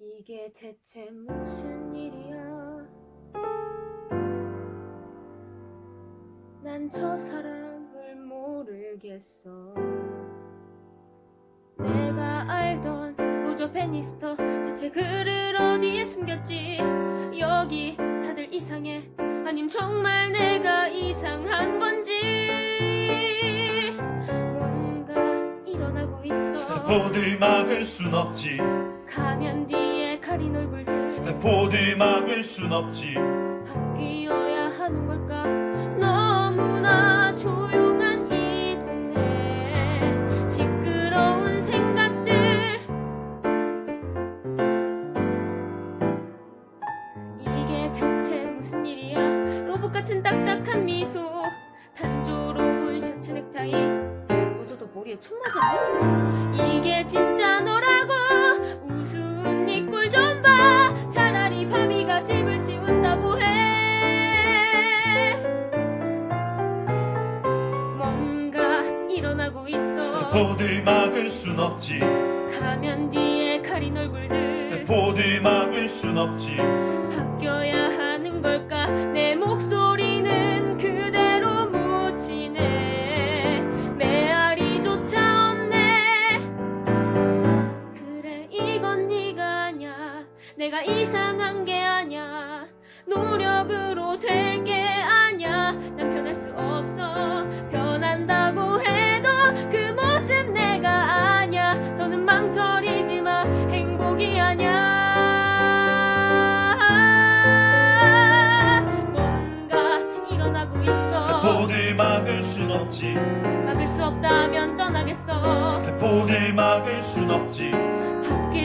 이게 대체 무슨 일이야? 난 저 사람을 모르겠어. 내가 알던 로저 베니스터 대체 그를 어디에 숨겼지? 여기 다들 이상해. 아님 정말 내가 이상한 건지 뭔가 일어나고 있어. 스태포드 막을 순 없지 가면 뒤에 가린 얼굴들 스태포드 막을 순 없지. 바뀌어야 하는 걸까? 너무나 조용한 이 동네. 시끄러운 생각들. 이게 대체 무슨 일이야? 로봇 같은 딱딱한 미 머리에 총 맞았니? 이게 진짜 너라고? 우스운 네꼴좀 봐. 차라리 바비가 집을 치운다고 해. 뭔가 일어나고 있어. 스태포드 막을 순 없지. 가면 뒤에 가린 얼굴들. 스태포드 막을 순 없지. 바뀌어야 하는 걸까? 내 내가 이상한 게 아냐 노력으로 될 게 아냐 난 변할 수 없어. 변한다고 해도 그 모습 내가 아냐 더는 망설이지 마. 행복이 아냐 뭔가 일어나고 있어. 스태포드 막을 순 없지. 막을 수 없다면 떠나겠어. 스태포드 막을 순 없지. 바뀔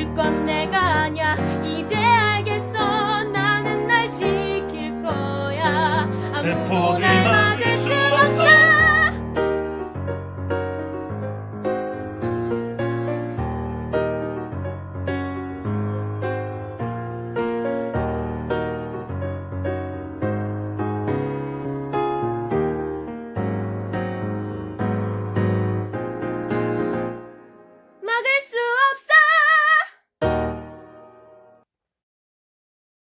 알겠